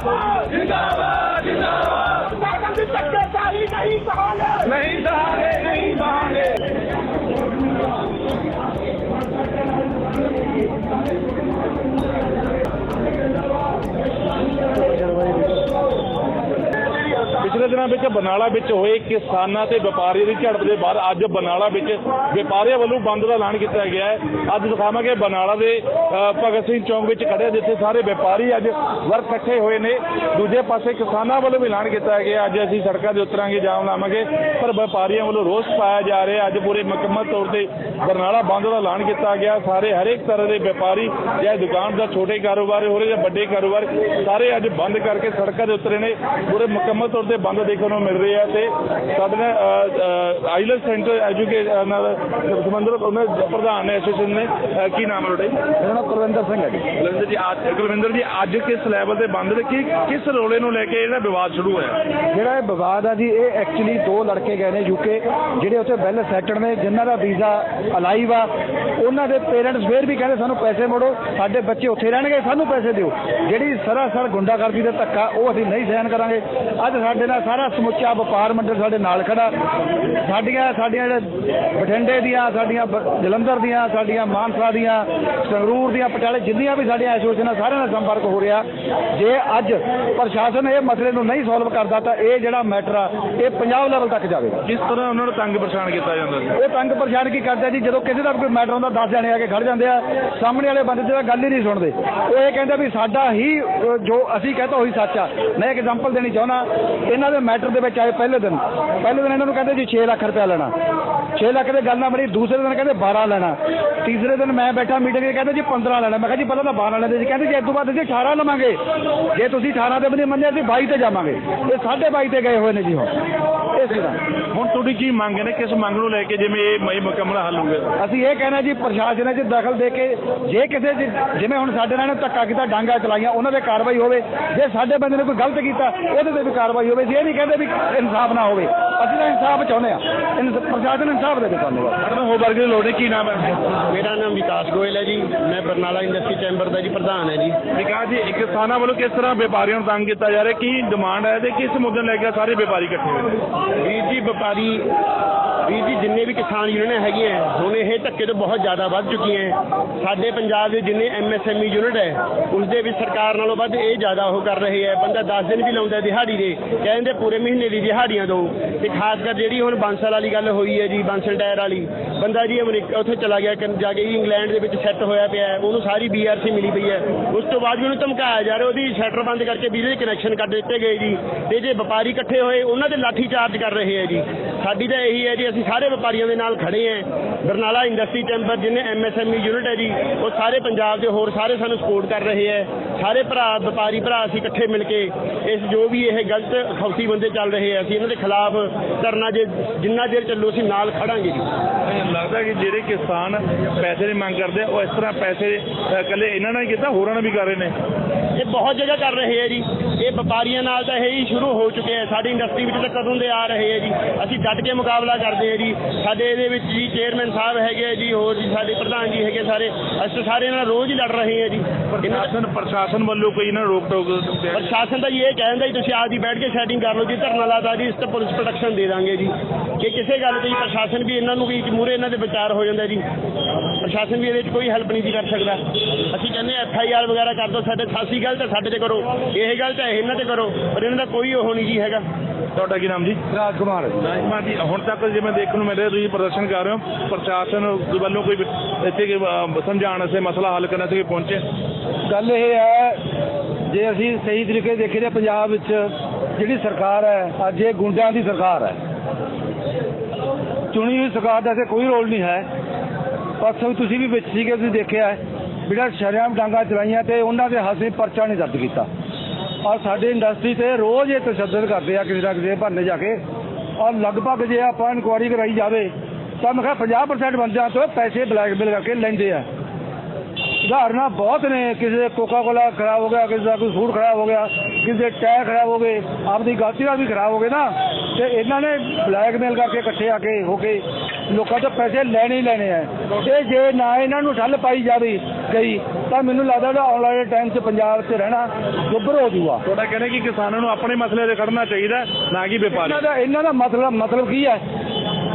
ਜਿੰਦਾਬਾਦ ਜਿੰਦਾਬਾਦ ਜਿੰਦਾਬਾਦ ਸਾਡਾ ਦੀ ਧੱਕੇਸ਼ਾਹੀ ਨਹੀਂ ਸਹਾਲੇ ਨਹੀਂ ਸਹਾਰੇ ਦਿਨਾਂ ਵਿੱਚ ਬਨਾਲਾ ਵਿੱਚ ਹੋਏ ਕਿਸਾਨਾਂ ਤੇ ਵਪਾਰੀਆਂ ਦੀ ਝੜਪ ਦੇ ਬਾਅਦ ਅੱਜ ਬਨਾਲਾ ਵਿੱਚ ਵਪਾਰੀਆਂ ਵੱਲੋਂ ਬੰਦ ਦਾ ਐਲਾਨ ਕੀਤਾ ਗਿਆ ਹੈ। ਅੱਜ ਦਿਖਾਵਾਂਗੇ ਬਨਾਲਾ ਦੇ ਅ, ਭਗਤ ਸਿੰਘ ਚੌਂਕ ਵਿੱਚ ਖੜੇ ਜਿੱਥੇ ਸਾਰੇ ਵਪਾਰੀ ਅੱਜ ਵਰਕ ਇਕੱਠੇ ਹੋਏ ਨੇ। ਦੂਜੇ ਪਾਸੇ ਕਿਸਾਨਾਂ ਵੱਲੋਂ ਵੀ ਐਲਾਨ ਕੀਤਾ ਗਿਆ ਅੱਜ ਅਸੀਂ ਸੜਕਾਂ ਦੇ ਉਤਰਾਂਗੇ ਜਾਮ ਲਾਵਾਂਗੇ ਪਰ ਵਪਾਰੀਆਂ ਵੱਲੋਂ ਰੋਸ ਪਾਇਆ ਜਾ ਰਿਹਾ ਅੱਜ ਪੂਰੇ ਮੁਕੰਮਲ ਤੌਰ ਤੇ ਬਰਨਾਲਾ ਬੰਦ ਦਾ ਐਲਾਨ ਕੀਤਾ ਗਿਆ। ਸਾਰੇ ਹਰੇਕ ਤਰ੍ਹਾਂ ਦੇ ਵਪਾਰੀ ਜਾਂ ਦੁਕਾਨ ਦਾ ਛੋਟੇ ਕਾਰੋਬਾਰ ਹੋ ਰਹੇ ਜਾਂ ਵੱਡੇ ਕਾਰੋਬਾਰ ਸਾਰੇ ਅੱਜ ਬੰਦ ਕਰਕੇ ਸੜਕਾਂ ਦੇ ਉਤਰੇ ਨੇ। ਪੂਰੇ ਮੁਕੰਮਲ ਤੌਰ ਤੇ ਬੰਦ ਦੇਖਣ ਨੂੰ ਮਿਲ ਰਹੇ ਆ ਤੇ ਸਾਡੇ ਨਾਲ ਆਈਲੈਂਡ ਸੈਂਟਰ ਐਜੂਕੇਸ਼ਨ ਨਾਲ ਸਮੰਦਰ ਉਹਨਾਂ ਦੇ ਪ੍ਰਧਾਨ ਨੇ ਐਸੋਸੀਏਸ਼ਨ ਨੇ ਕੀ ਨਾਮ ਹੈ ਤੁਹਾਡਾ ਜੀ? ਮੇਰਾ ਨਾਮ ਕੁਲਵਿੰਦਰ ਸਿੰਘ ਹੈ ਜੀ। ਕੁਲਵਿੰਦਰ ਜੀ ਅੱਜ ਕੁਲਵਿੰਦਰ ਜੀ ਅੱਜ ਕਿਸ ਲੈਵਲ ਤੇ ਬੰਦ ਨੇ? ਕੀ ਕਿਸ ਰੋਲੇ ਨੂੰ ਲੈ ਕੇ ਇਹਦਾ ਵਿਵਾਦ ਸ਼ੁਰੂ ਹੋਇਆ? ਜਿਹੜਾ ਇਹ ਵਿਵਾਦ ਆ ਜੀ ਇਹ ਐਕਚੁਅਲੀ ਦੋ ਲੜਕੇ ਗਏ ਨੇ ਯੂਕੇ ਜਿਹੜੇ ਉੱਥੇ ਵੈਲ ਸੈਟਲਡ ਨੇ ਜਿਨ੍ਹਾਂ ਦਾ ਵੀਜ਼ਾ ਅਲਾਈਵ ਆ। ਉਹਨਾਂ ਦੇ ਪੇਰੈਂਟਸ ਫੇਰ ਵੀ ਕਹਿੰਦੇ ਸਾਨੂੰ ਪੈਸੇ ਮੋੜੋ ਸਾਡੇ ਬੱਚੇ ਉੱਥੇ ਰਹਿਣਗੇ ਸਾਨੂੰ ਪੈਸੇ ਦਿਓ। ਜਿਹੜੀ ਸਰਾਸਰ ਗੁੰਡਾਗਰਦੀ ਦਾ ਧੱਕਾ ਉਹ ਅਸੀਂ ਨਹੀਂ ਸਹਿਣ ਕਰਾਂਗੇ। ਅੱਜ ਸਾਡੇ ਨਾਲ ਸਾਰਾ ਸਮੁੱਚਾ ਵਪਾਰ ਮੰਡਲ ਸਾਡੇ ਨਾਲ ਖੜਾ। ਸਾਡੀਆਂ ਸਾਡੀਆਂ ਜਿਹੜੇ ਬਠਿੰਡੇ ਦੀਆਂ ਸਾਡੀਆਂ ਜਲੰਧਰ ਦੀਆਂ ਸਾਡੀਆਂ ਮਾਨਸਾ ਦੀਆਂ ਸੰਗਰੂਰ ਦੀਆਂ ਪਟਿਆਲੇ ਜਿੰਨੀਆਂ ਵੀ ਸਾਡੀਆਂ ਐਸੋਸੀਏਸ਼ਨਾਂ ਸਾਰਿਆਂ ਨਾਲ ਸੰਪਰਕ ਹੋ ਰਿਹਾ। ਜੇ ਅੱਜ ਪ੍ਰਸ਼ਾਸਨ ਇਹ ਮਸਲੇ ਨੂੰ ਨਹੀਂ ਸੋਲਵ ਕਰਦਾ ਤਾਂ ਇਹ ਜਿਹੜਾ ਮੈਟਰ ਆ ਇਹ ਪੰਜਾਬ ਲੈਵਲ ਤੱਕ ਜਾਵੇਗਾ। ਕਿਸ ਤਰ੍ਹਾਂ ਉਹਨਾਂ ਨੂੰ ਤੰਗ ਪਰੇਸ਼ਾਨ ਕੀਤਾ ਜਾਂਦਾ ਸੀ। ਇਹ ਤੰਗ ਪਰੇਸ਼ਾਨ ਕੀ ਕਰਦੇ ਜੀ? ਜਦੋਂ ਕਿਸੇ ਦਾ ਕੋਈ ਮੈਟਰ ਹੁੰਦਾ 10 ਜਣੇ ਆ ਕੇ ਖੜ ਜਾਂਦੇ ਆ। ਸਾਹਮਣੇ ਵਾਲੇ ਬੰਦੇ ਦੀ ਤਾਂ ਗੱਲ ਹੀ ਨਹੀਂ ਸੁਣਦੇ। ਉਹ ਇਹ ਕਹਿੰਦੇ ਵੀ ਸਾਡਾ ਹੀ ਜੋ ਅਸੀਂ ਕਹਤਾ ਉਹੀ ਸੱਚ ਆ। ਮੈਂ ਇੱਕ ਐਗਜ਼ਾਮਪਲ ਦੇਣੀ ਚਾਹੁੰਦਾ। ਇਹਨਾਂ ਦੇ ਮੈਟਰ ਦੇ ਵਿੱਚ ਆਏ ਪਹਿਲੇ ਦਿਨ। ਪਹਿਲੇ ਦਿਨ ਇਹਨਾਂ ਨੂੰ ਕਹਿੰਦੇ ਜੀ 6 ਲੱਖ ਰੁਪਇਆ ਲੈਣਾ। 6 ਲੱਖ ਦੇ ਗੱਲ ਨਾ ਬਣੀ ਦੂਸਰੇ ਦਿਨ ਕਹਿੰਦੇ 12 ਲੈਣਾ। ਤੀਸਰੇ ਦਿਨ ਮੈਂ ਬੈਠਾ ਮੀਟਿੰਗ 'ਚ ਕਹਿੰਦੇ ਜੀ 15 ਲੈਣਾ। ਮੈਂ ਕਿਹਾ ਜੀ ਪਹਿਲਾਂ ਤਾਂ 12 ਲੈਂਦੇ ਸੀ। ਕਹਿੰਦੇ ਜੀ ਇਸ ਤੋਂ ਬਾਅਦ ਅਸੀਂ 18 ਲਵਾਂਗੇ। ਜੇ ਤੁਸੀਂ 18 ਤੇ ਨਹੀਂ ਮੰਨੇ ਅਸੀਂ 22 ਤੇ ਜਾਵਾਂਗੇ। ਇਹ 22.5 ਤੇ ਗਏ ਹੋਏ ਨੇ ਜੀ ਹੁਣ। ਇਸ ਤਰ੍ਹਾਂ। ਹੁਣ ਤੁਹਾਡੀ ਕੀ ਮੰਗ ਨੇ? ਕਿਸ ਮੰਗ ਨੂੰ ਲੈ ਕੇ ਜਿਵੇਂ ਇਹ ਮਈ ਮੁਕੰਮਲ ਹੱਲ ਹੋਊਗਾ? ਅਸੀਂ ਇਹ ਕਹਿਣਾ ਜੀ ਪ੍ਰਸ਼ਾਸਨ 'ਚ ਦਖਲ ਦੇ ਕੇ ਜੇ ਕਿਸੇ ਦੀ- ਜਿਵੇਂ ਹੁਣ ਸਾਡੇ ਨਾਲ ਧੱਕਾ ਕੀਤਾ ਡਾਂਗਾ ਚਲਾਈਆਂ ਉਹਨਾਂ ਤੇ ਕਾਰਵਾਈ ਹੋਵੇ। ਜੇ ਸਾਡੇ ਬੰਦੇ ਨੇ ਕੋਈ ਗਲਤ ਕੀਤਾ ਉਹਦੇ ਤੇ ਵੀ ਕਾਰਵਾਈ ਹੋਵੇ। ਅਸੀਂ ਇਹ ਨਹੀਂ ਕਹਿੰਦੇ ਵੀ ਇਨਸਾਫ ਨਾ ਹੋਵੇ। ਅਸੀਂ ਤਾਂ ਇਨਸਾਫ ਚਾਹੁੰਦੇ ਆ ਪ੍ਰਸ਼ਾਸਨ ਇਨਸਾਫ ਦੇ ਦੇ ਸਾਨੂੰ ਬਸ। ਮੈਡਮ ਹੋ ਵਰਗ ਲੋੜ ਕੀ ਨਾਮ ਹੈ? ਮੇਰਾ ਨਾਮ ਵਿਕਾਸ ਗੋਇਲ ਹੈ ਜੀ। ਮੈਂ ਬਰਨਾਲਾ ਇੰਡਸਟਰੀ ਚੈਂਬਰ ਦਾ ਜੀ ਪ੍ਰਧਾਨ ਹੈ ਜੀ। ਵਿਕਾਸ ਜੀ ਇੱਕ ਕਿਸਾਨਾਂ ਵੱਲੋਂ ਕਿਸ ਤਰ੍ਹਾਂ ਵਪਾਰੀਆਂ ਨੂੰ ਤੰਗ ਕੀਤਾ ਜਾ ਰਿਹਾ? ਕੀ ਡਿਮਾਂਡ ਹੈ ਤੇ ਕਿਸ ਮੁੱਦੇ ਨੂੰ ਲੈ ਕੇ ਸਾਰੇ ਵਪਾਰੀ ਇਕੱਠੇ ਹੋਏ ਨੇ? ਵੀਰ ਜੀ ਵਪਾਰੀ ਵੀਰ ਜੀ ਜਿੰਨੇ ਵੀ ਕਿਸਾਨ ਯੂਨੀਅਨ ਹੈਗੀਆਂ ਹੈ, ਹੁਣ ਇਹ ਧੱਕੇ ਤੋਂ ਬਹੁਤ ਜ਼ਿਆਦਾ ਵੱਧ ਚੁੱਕੀਆਂ ਹੈ। ਸਾਡੇ ਪੰਜਾਬ ਦੇ ਜਿੰਨੇ ਐਮਐਸਐਮਈ ਯੂਨਿਟ ਹੈ ਉਸ ਦੇ ਵਿੱਚ ਸਰਕਾਰ ਨਾਲੋਂ ਵੱਧ ਇਹ ਜ਼ਿਆਦਾ ਉਹ ਕਰ ਰਹੇ ਹੈ। ਬੰਦਾ 10 ਦਿਨ ਵੀ ਲਾਉਂਦਾ ਦਿਹਾੜੀ ਦੇ ਕਹਿੰਦੇ ਪੂਰੇ ਮਹੀਨੇ ਦੀ ਦਿਹਾੜੀਆਂ ਦਿਓ। ਤੇ ਖਾਸ ਕਰ ਜਿਹੜੀ ਹੁਣ ਬਾਂਸਲ ਵਾਲੀ ਗੱਲ ਹੋਈ ਹੈ ਜੀ ਬਾਂਸਲ ਟਾਇਰ ਵਾਲੀ ਬੰਦਾ ਜੀ ਅਮਰੀਕਾ ਉੱਥੇ ਚਲਾ ਗਿਆ ਜਾ ਕੇ ਜੀ ਇੰਗਲੈਂਡ ਦੇ ਵਿੱਚ ਸੈੱਟ ਹੋਇਆ ਪਿਆ ਉਹਨੂੰ ਸਾਰੀ ਬੀਆਰਸੀ ਮਿਲੀ ਪਈ ਹੈ। ਉਸ ਤੋਂ ਬਾਅਦ ਵੀ ਉਹਨੂੰ ਧਮਕਾਇਆ ਜਾ ਰਿਹਾ ਉਹਦੀ ਸ਼ਟਰ ਬੰਦ ਕਰਕੇ ਬਿਜਲੀ ਕਨੈਕਸ਼ਨ ਕੱਟ ਦਿੱਤੇ ਗਏ ਜੀ। ਤੇ ਜੇ ਵਪਾਰੀ ਇਕੱਠੇ ਹੋਏ ਉਹਨਾਂ ਤੇ ਲਾਠੀ ਚਾਰਜ ਕਰ ਰਹੇ ਹੈ ਜੀ। ਸਾਡੀ ਤਾਂ ਇਹੀ ਹੈ ਜੀ ਅਸੀਂ ਸਾਰੇ ਵਪਾਰੀਆਂ ਦੇ ਨਾਲ ਖੜੇ ਹਾਂ ਬਰਨਾਲਾ ਇੰਡਸਟਰੀ ਚੈਂਬਰ ਜਿਹਨੇ ਐਮਐਸਐਮਈ ਯੂਨਿਟ ਹੈ ਜੀ, ਉਹ ਸਾਰੇ ਪੰਜਾਬ ਦੇ ਹੋਰ ਸਾਰੇ ਸਾਨੂੰ ਸਪੋਰਟ ਕਰ ਰਹੇ ਹੈ ਸਾਰੇ ਭਰਾ, ਵਪਾਰੀ ਭਰਾ ਅਸੀਂ ਇਕੱਠੇ ਮਿਲ ਕੇ ਇਸ ਜੋ ਵੀ ਇਹ ਗਲਤ ਖੌਫੀ ਬੰਦੇ ਚੱਲ ਰਹੇ ਆ, ਅਸੀਂ ਇਹਨਾਂ ਦੇ ਖਿਲਾਫ ਧਰਨਾ ਜੇ ਜਿੰਨਾ ਦੇਰ ਚੱਲੋ ਅਸੀਂ ਨਾਲ ਖੜਾਂਗੇ ਜੀ। ਲੱਗਦਾ ਕਿ ਜਿਹੜੇ ਕਿਸਾਨ ਪੈਸੇ ਦੀ ਮੰਗ ਕਰਦੇ ਉਹ ਇਸ ਤਰ੍ਹਾਂ ਪੈਸੇ ਇਕੱਲੇ ਇਹਨਾਂ ਨਾਲ ਹੀ ਕੀਤਾ, ਹੋਰਾਂ ਨਾਲ ਵੀ ਕਰ ਰਹੇ ਨੇ? ਬਹੁਤ ਜਗ੍ਹਾ ਕਰ ਰਹੇ ਹੈ ਜੀ। ਇਹ ਵਪਾਰੀਆਂ ਨਾਲ ਤਾਂ ਇਹ ਹੀ ਸ਼ੁਰੂ ਹੋ ਚੁੱਕੇ ਹੈ ਸਾਡੀ ਇੰਡਸਟਰੀ ਵਿੱਚ ਤਾਂ ਕਦੋਂ ਦੇ ਆ ਰਹੇ ਹੈ ਜੀ। ਅਸੀਂ ਡਟ ਕੇ ਮੁਕਾਬਲਾ ਕਰਦੇ ਹਾਂ ਜੀ। ਸਾਡੇ ਇਹਦੇ ਵਿੱਚ ਜੀ ਚੇਅਰਮੈਨ ਸਾਹਿਬ ਹੈਗੇ ਜੀ ਹੋਰ ਜੀ ਸਾਡੇ ਪ੍ਰਧਾਨ ਜੀ ਹੈਗੇ ਸਾਰੇ। ਅਸੀਂ ਸਾਰੇ ਨਾਲ ਰੋਜ਼ ਹੀ ਲੜ ਰਹੇ ਹਾਂ ਜੀ। ਦਾ ਪ੍ਰਸ਼ਾਸਨ ਪ੍ਰਸ਼ਾਸਨ ਵੱਲੋਂ ਕੋਈ ਨੂੰ ਰੋਕ ਟੋਕ ਪ੍ਰਸ਼ਾਸਨ ਤਾਂ ਜੀ ਇਹ ਕਹਿੰਦਾ ਜੀ ਤੁਸੀਂ ਆਪਦੀ ਬੈਠ ਕੇ ਸੈਟਿੰਗ ਕਰ ਲਓ ਜੀ ਧਰਨਾ ਲਾਦਾ ਜੀ ਇਸ ਤੇ ਪੁਲਿਸ ਪ੍ਰੋਟੈਕਸ਼ਨ ਦੇ ਦਾਂਗੇ ਜੀ। ਕਿ ਕਿਸੇ ਗੱਲ ਤੇ ਪ੍ਰਸ਼ਾਸਨ ਵੀ ਇਹਨਾਂ ਨੂੰ ਵੀ ਮੂਰੇ ਇਹਨਾਂ ਦੇ ਵਿਚਾਰ ਹੋ ਜਾਂਦਾ ਜੀ। ਪ੍ਰਸ਼ਾਸਨ ਵੀ ਇਹਦੇ ਵਿੱਚ ਕੋਈ ਹੈਲਪ ਨਹੀਂ ਜੀ ਕਰ ਸਕਦਾ। ਅਸੀਂ ਕਹਿੰਦੇ ਐਫ ਆਈ ਆਰ ਵਗੈਰਾ ਕਰ ਦਿਓ ਸਾਡੇ ਸਾਸੀ ਗੱਲ ਤਾਂ ਸਾਡੇ ਤੇ ਕਰੋ। ਇਹ ਗੱਲ ਤਾਂ ਇਹਨਾਂ ਤੇ ਕਰੋ ਪਰ ਇਹਨਾਂ ਦਾ ਕੋਈ ਉਹ ਨਹੀਂ ਜੀ ਹੈਗਾ। ਤੁਹਾਡਾ ਕੀ ਨਾਮ ਜੀ? ਰਾਜ ਕੁਮਾਰ ਰਾਜਮਾ ਜੀ ਹੁਣ ਤੱਕ ਜਿਵੇਂ ਦੇਖਣ ਨੂੰ ਮਿਲ ਰਿਹਾ ਤੁਸੀਂ ਪ੍ਰਦਰਸ਼ਨ ਕਰ ਰਹੇ ਹੋ। ਪ੍ਰਸ਼ਾਸਨ ਵੱਲੋਂ ਕੋਈ ਇੱਥੇ ਸਮਝਾਉਣ ਵਾਸਤੇ ਮਸਲਾ ਹੱਲ ਕਰਨ ਵਾਸਤੇ ਪਹੁੰਚੇ? ਗੱਲ ਇਹ ਹੈ ਜੇ ਅਸੀਂ ਸਹੀ ਤਰੀਕੇ ਦੇਖੀਏ ਤਾਂ ਪੰਜਾਬ ਵਿੱਚ ਜਿਹੜੀ ਸਰਕਾਰ ਹੈ ਅੱਜ ਇਹ ਗੁੰਡਿਆਂ ਦੀ ਸਰਕਾਰ ਹੈ। ਚੁਣੀ ਹੋਈ ਸਰਕਾਰ ਦਾ ਇੱਥੇ ਕੋਈ ਰੋਲ ਨਹੀਂ ਹੈ। ਪਰਸੋਂ ਤੁਸੀਂ ਵੀ ਵਿੱਚ ਸੀਗੇ ਤੁਸੀਂ ਦੇਖਿਆ ਹੈ। ਬਿਨਾਂ ਸ਼ਰਿਆਮ ਡਾਂਗਾ ਚਲਾਈਆਂ ਤੇ ਉਹਨਾਂ ਦੇ ਹਾਸੇ ਪਰਚਾ ਨਹੀਂ ਦਰਜ ਕੀਤਾ। ਔਰ ਸਾਡੇ ਇੰਡਸਟਰੀ ਤੇ ਰੋਜ਼ ਇਹ ਤਸ਼ੱਦਦ ਕਰਦੇ ਆ ਕਿਸੇ ਨਾ ਕਿਸੇ ਭਾਨੇ ਜਾ ਕੇ। ਔਰ ਲਗਭਗ ਜੇ ਆਪਾਂ ਇਨਕੁਆਰੀ ਕਰਾਈ ਜਾਵੇ ਤਾਂ ਮੈਂ ਕਿਹਾ 50% ਬੰਦਿਆਂ ਤੋਂ ਪੈਸੇ ਬਲੈਕਮੇਲ ਕਰਕੇ ਲੈਂਦੇ ਆ। ਉਦਾਹਰਨਾਂ ਬਹੁਤ ਨੇ। ਕਿਸੇ ਦੇ ਕੋਕਾ ਕੋਲਾ ਖਰਾਬ ਹੋ ਗਿਆ ਕਿਸੇ ਦਾ ਕੋਈ ਫੂਡ ਖਰਾਬ ਹੋ ਗਿਆ ਕਿਸੇ ਦੇ ਟਾਇਰ ਖਰਾਬ ਹੋ ਗਏ ਆਪਦੀ ਗਲਤੀ ਨਾਲ ਵੀ ਖਰਾਬ ਹੋ ਗਏ ਨਾ। ਤੇ ਇਹਨਾਂ ਨੇ ਬਲੈਕਮੇਲ ਕਰਕੇ ਇਕੱਠੇ ਆ ਕੇ ਹੋ ਕੇ ਲੋਕਾਂ ਤੋਂ ਪੈਸੇ ਲੈਣੇ ਹੀ ਲੈਣੇ ਆ। ਤੇ ਜੇ ਨਾ ਇਹਨਾਂ ਨੂੰ ਠੱਲ ਪਾਈ ਜਾਵੇ ਗਈ ਤਾਂ ਮੈਨੂੰ ਲੱਗਦਾ ਆਉਣ ਵਾਲੇ ਟਾਈਮ 'ਚ ਪੰਜਾਬ 'ਚ ਰਹਿਣਾ ਦੁੱਭਰ ਹੋ ਜੂਗਾ ਤੁਹਾਡਾ ਕਹਿੰਦਾ ਕਿ ਕਿਸਾਨਾਂ ਨੂੰ ਆਪਣੇ ਮਸਲੇ ਤੇ ਖੜਨਾ ਚਾਹੀਦਾ ਨਾ ਕਿ ਵਪਾਰੀ। ਇਹਨਾਂ ਦਾ ਇਹਨਾਂ ਦਾ ਮਤਲਬ ਮਤਲਬ ਕੀ ਹੈ?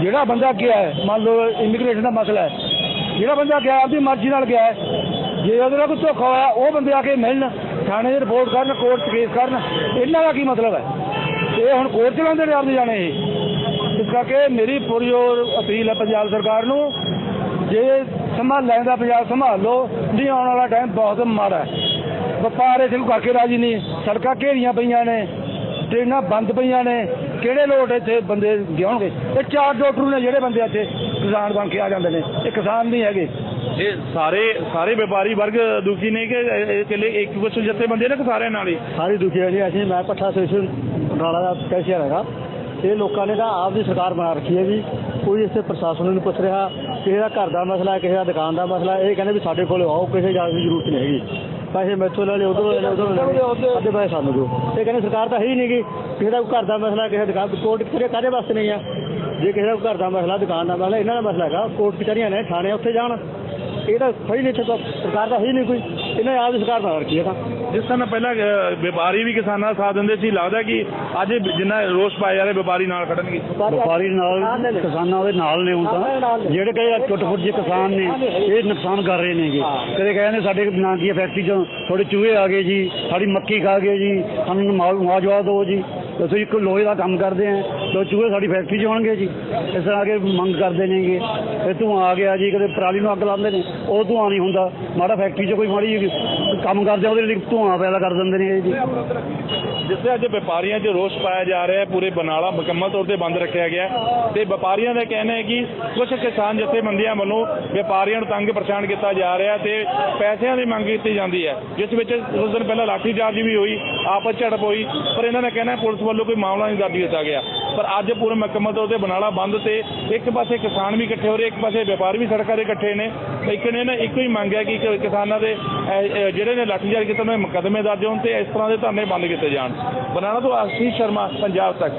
ਜਿਹੜਾ ਬੰਦਾ ਗਿਆ ਹੈ ਮੰਨ ਲਓ ਇਮੀਗ੍ਰੇਸ਼ਨ ਦਾ ਮਸਲਾ ਹੈ। ਜਿਹੜਾ ਬੰਦਾ ਗਿਆ ਆਪਦੀ ਮਰਜ਼ੀ ਨਾਲ ਗਿਆ ਹੈ ਜੇ ਉਹਦੇ ਨਾਲ ਕੋਈ ਧੋਖਾ ਹੋਇਆ, ਉਹ ਬੰਦੇ ਆ ਕੇ ਮਿਲਣ, ਥਾਣੇ 'ਚ ਰਿਪੋਰਟ ਕਰਨ ਕੋਰਟ 'ਚ ਕੇਸ ਕਰਨ, ਇਹਨਾਂ ਦਾ ਕੀ ਮਤਲਬ ਹੈ? ਇਹ ਹੁਣ ਕੋਰਟ ਚਲਾਉਂਦੇ ਨੇ ਆਪਦੇ ਜਾਣੇ ਇਹ। ਇਸ ਕਰਕੇ ਮੇਰੀ ਪੂਰੀ ਉਹ ਅਪੀਲ ਹੈ ਪੰਜਾਬ ਸਰਕਾਰ ਨੂੰ, ਜੇ ਸੰਭਾਲ ਲੈਂਦਾ ਪੰਜਾਬ ਸੰਭਾਲ ਲਓ, ਨਹੀਂ ਆਉਣ ਵਾਲਾ ਟਾਈਮ ਬਹੁਤ ਮਾੜਾ ਹੈ। ਵਪਾਰ ਇਸ ਨੂੰ ਕਰਕੇ ਰਾਜੀ ਨਹੀਂ, ਸੜਕਾਂ ਘੇਰੀਆਂ ਪਈਆਂ ਨੇ, ਟ੍ਰੇਨਾਂ ਬੰਦ ਪਈਆਂ ਨੇ, ਕਿਹੜੇ ਲੋਟ ਇੱਥੇ ਬੰਦੇ ਗਿਆਉਣਗੇ? ਇਹ ਚਾਰ ਡਾਕਟਰ ਨੇ ਜਿਹੜੇ ਬੰਦੇ ਇੱਥੇ ਕਿਸਾਨ ਬਣ ਕੇ ਆ ਜਾਂਦੇ ਨੇ, ਇਹ ਕਿਸਾਨ ਨਹੀਂ ਹੈਗੇ। ਇਹ ਸਾਰੇ ਸਾਰੇ ਵਪਾਰੀ ਵਰਗ ਦੁਖੀ ਨੇ ਕਿ ਇਕੱਲੇ ਇੱਕ ਕੁਛ ਜਥੇਬੰਦੀ ਨੇ ਕਿ ਸਾਰਿਆਂ ਨਾਲ ਹੀ? ਸਾਰੀ ਦੁਖੀ ਜੀ। ਅਸੀਂ ਮੈਂ ਪੱਠਾ ਸਟੇਸ਼ਨ ਬਟਾਲਾ ਦਾ ਕੈਸ਼ੀਅਰ ਹੈਗਾ। ਇਹ ਲੋਕਾਂ ਨੇ ਤਾਂ ਆਪ ਦੀ ਸਰਕਾਰ ਬਣਾ ਰੱਖੀ ਹੈ ਜੀ। ਕੋਈ ਇਸੇ ਪ੍ਰਸ਼ਾਸਨ ਨੂੰ ਪੁੱਛ ਰਿਹਾ। ਕਿਸੇ ਦਾ ਘਰ ਦਾ ਮਸਲਾ ਕਿਸੇ ਦਾ ਦੁਕਾਨ ਦਾ ਮਸਲਾ ਇਹ ਕਹਿੰਦੇ ਵੀ ਸਾਡੇ ਕੋਲ ਆਓ, ਕਿਸੇ ਜਾਣ ਦੀ ਜ਼ਰੂਰਤ ਨਹੀਂ ਹੈਗੀ। ਪੈਸੇ ਮੈਥੋਂ ਲੈ ਲਏ, ਉਧਰੋਂ ਲੈ ਲਏ, ਉਧਰੋਂ ਅੱਧੇ ਪੈਸੇ ਸਾਨੂੰ ਦਿਓ। ਇਹ ਕਹਿੰਦੇ ਸਰਕਾਰ ਤਾਂ ਹੈ ਹੀ ਨਹੀਂਗੀ ਕਿਸੇ ਦਾ ਘਰ ਦਾ ਮਸਲਾ, ਕਿਸੇ ਦੁਕਾਨ, ਕੋਰਟ ਕਚਹਿਰੀ ਕਾਹਦੇ ਵਾਸਤੇ ਨਹੀਂ ਆ? ਜੇ ਕਿਸੇ ਦਾ ਘਰ ਦਾ ਮਸਲਾ, ਦੁਕਾਨ ਦਾ ਮਸਲਾ, ਇਹਨਾਂ ਦਾ ਮਸਲਾ ਹੈਗਾ। ਕੋਰਟ ਕਚਹਿਰੀਆਂ ਨੇ, ਥਾਣੇ ਉੱਥੇ ਜਾਣ। ਇਹ ਤਾਂ ਸਹੀ ਨਹੀਂ ਇੱਥੇ ਤਾਂ ਸਰਕਾਰ ਤਾਂ ਹੈ ਹੀ ਨਹੀਂ ਕੋਈ ਇਹਨਾਂ ਆਪ ਦੀ ਸਰਕਾਰ ਬਣਾ ਰੱਖੀ ਹੈ ਤਾਂ। ਜਿਸ ਤਰ੍ਹਾਂ ਪਹਿਲਾਂ ਵਪਾਰੀ ਵੀ ਕਿਸਾਨਾਂ ਦਾ ਸਾਥ ਦਿੰਦੇ ਸੀ ਲੱਗਦਾ ਕਿ ਅੱਜ ਜਿੰਨਾ ਰੋਸ ਪਾਇਆ ਜਾ ਰਿਹਾ ਵਪਾਰੀ ਨਾਲ ਖੜਨਗੇ। ਵਪਾਰੀ ਨਾਲ ਕਿਸਾਨਾਂ ਦੇ ਨਾਲ ਨੇ ਹੁਣ ਤਾਂ। ਜਿਹੜੇ ਕਈ ਟੁੱਟ-ਫੁੱਟ ਜਿਹੇ ਕਿਸਾਨ ਨੇ ਇਹ ਨੁਕਸਾਨ ਕਰ ਰਹੇ ਨੇਗੇ। ਕਦੇ ਕਹਿੰਦੇ ਸਾਡੇ ਨਾਂ ਦੀ ਫੈਕਟਰੀ ਚੋਂ ਥੋੜੇ ਚੂਹੇ ਆ ਗਏ ਜੀ ਸਾਡੀ ਮੱਕੀ ਖਾ ਗਏ ਜੀ ਸਾਨੂੰ ਮੁਆ- ਮੁਆਵਜ਼ਾ ਦਿਓ ਜੀ। ਅਸੀਂ ਇੱਕ ਲੋਹੇ ਦਾ ਕੰਮ ਕਰਦੇ ਆਂ ਤੇ ਉਹ ਚੂਹੇ ਸਾਡੀ ਫੈਕਟਰੀ 'ਚ ਹੋਣਗੇ ਜੀ। ਇਸ ਤਰ੍ਹਾਂ ਕੇ ਮੰਗ ਕਰਦੇ ਨੇਗੇ। ਇਹ ਧੂੰਆਂ ਆ ਗਿਆ ਜੀ ਕਦੇ ਪਰਾਲੀ ਨੂੰ ਅੱਗ ਲਾਉਂਦੇ ਨੇ। ਉਹ ਧੂੰਆਂ ਨਹੀਂ ਹੁੰਦਾ। ਮਾੜਾ ਫੈਕਟਰੀ 'ਚ ਕੋਈ ਮਾੜੀ ਕੰਮ ਕਰਦੇ ਆ, ਉਹਦੇ ਲਈ ਧੂੰਆਂ ਪੈਦਾ ਕਰ ਦਿੰਦੇ ਨੇ ਇਹ ਜੀ। ਜਿਸ ਤਰ੍ਹਾਂ ਅੱਜ ਵਪਾਰੀਆਂ 'ਚ ਰੋਸ ਪਾਇਆ ਜਾ ਰਿਹਾ ਹੈ ਪੂਰੇ ਬਨਾਲਾ ਮੁਕੰਮਲ ਤੌਰ ਤੇ ਬੰਦ ਰੱਖਿਆ ਗਿਆ ਹੈ। ਤੇ ਵਪਾਰੀਆਂ ਦਾ ਕਹਿਣਾ ਹੈ ਕਿ ਕੁਝ ਕਿਸਾਨ ਜਥੇਬੰਦੀਆਂ ਵੱਲੋਂ ਵਪਾਰੀਆਂ ਨੂੰ ਤੰਗ ਪਰੇਸ਼ਾਨ ਕੀਤਾ ਜਾ ਰਿਹਾ ਤੇ ਪੈਸਿਆਂ ਦੀ ਮੰਗ ਕੀਤੀ ਜਾਂਦੀ ਹੈ। ਜਿਸ ਵਿੱਚ ਕੁਝ ਦਿਨ ਪਹਿਲਾਂ ਲਾਠੀਚਾਰਜ ਵੀ ਹੋਈ ਆਪਸ ਝੜਪ ਹੋਈ ਪਰ ਇਹਨਾਂ ਦਾ ਕਹਿਣਾ ਹੈ ਪੁਲਿਸ ਵੱਲੋਂ ਕੋਈ ਮਾਮਲਾ ਨਹੀਂ ਦਰਜ ਕੀਤਾ ਗਿਆ। ਪਰ ਅੱਜ ਪੂਰੇ ਮੁਕੰਮਲ ਤੌਰ ਤੇ ਬਨਾਲਾ ਬੰਦ ਤੇ ਇੱਕ ਪਾਸੇ ਕਿਸਾਨ ਵੀ ਇਕੱਠੇ ਹੋ ਰਹੇ, ਇੱਕ ਪਾਸੇ ਵਪਾਰੀ ਵੀ ਸੜਕਾਂ 'ਤੇ ਇਕੱਠੇ ਨੇ। ਇੱਕ ਨੇ ਨਾ ਇੱਕੋ ਹੀ ਮੰਗ ਹੈ ਕਿ ਕਿ ਕਿਸਾਨਾਂ ਦੇ ਜਿਹੜੇ ਨੇ ਲਾਠੀਚਾਰਜ ਕੀਤਾ ਉਹਨਾਂ ਦੇ ਮੁਕੱਦਮੇ ਦਰਜ ਹੋਣ ਤੇ ਇਸ ਤਰ੍ਹਾਂ ਦੇ ਧਰਨੇ ਬੰਦ ਕੀਤੇ ਜਾਣ। ਬਨਾਲਾ ਤੋਂ ਆਸ਼ੀਸ਼ ਸ਼ਰਮਾ, ਪੰਜਾਬ ਤੱਕ।